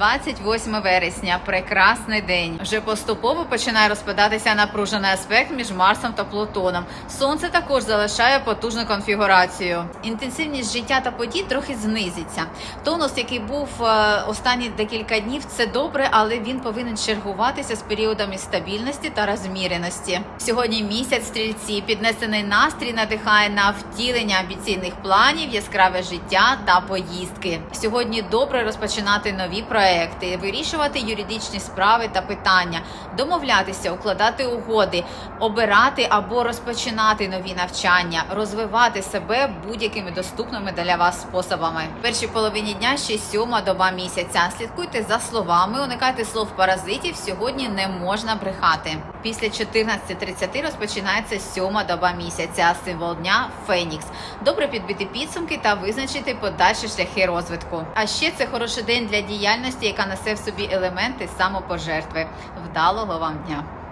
28 вересня, прекрасний день. Вже поступово починає розпадатися напружений аспект між Марсом та Плутоном. Сонце також залишає потужну конфігурацію. Інтенсивність життя та подій трохи знизиться. Тонус, який був е, останні декілька днів, це добре, але він повинен чергуватися з періодами стабільності та розміреності. Сьогодні місяць стрільці піднесений настрій надихає на втілення амбіційних планів, яскраве життя та поїздки. Сьогодні добре розпочинати нові проекти, вирішувати юридичні справи та питання, домовлятися, укладати угоди, обирати або розпочинати нові навчання, розвивати себе будь-якими доступними для вас способами. В першій половині дня ще сьома доба місяця. Слідкуйте за словами, уникайте слов паразитів. Сьогодні не можна брехати. Після 14.30 розпочинається сьома доба місяця. Символ дня Фенікс. Добре підбити підсумки та визначити подальші шляхи розвитку. А ще це хороший день для діяльності, яка несе в собі елементи самопожертви. Вдалого вам дня!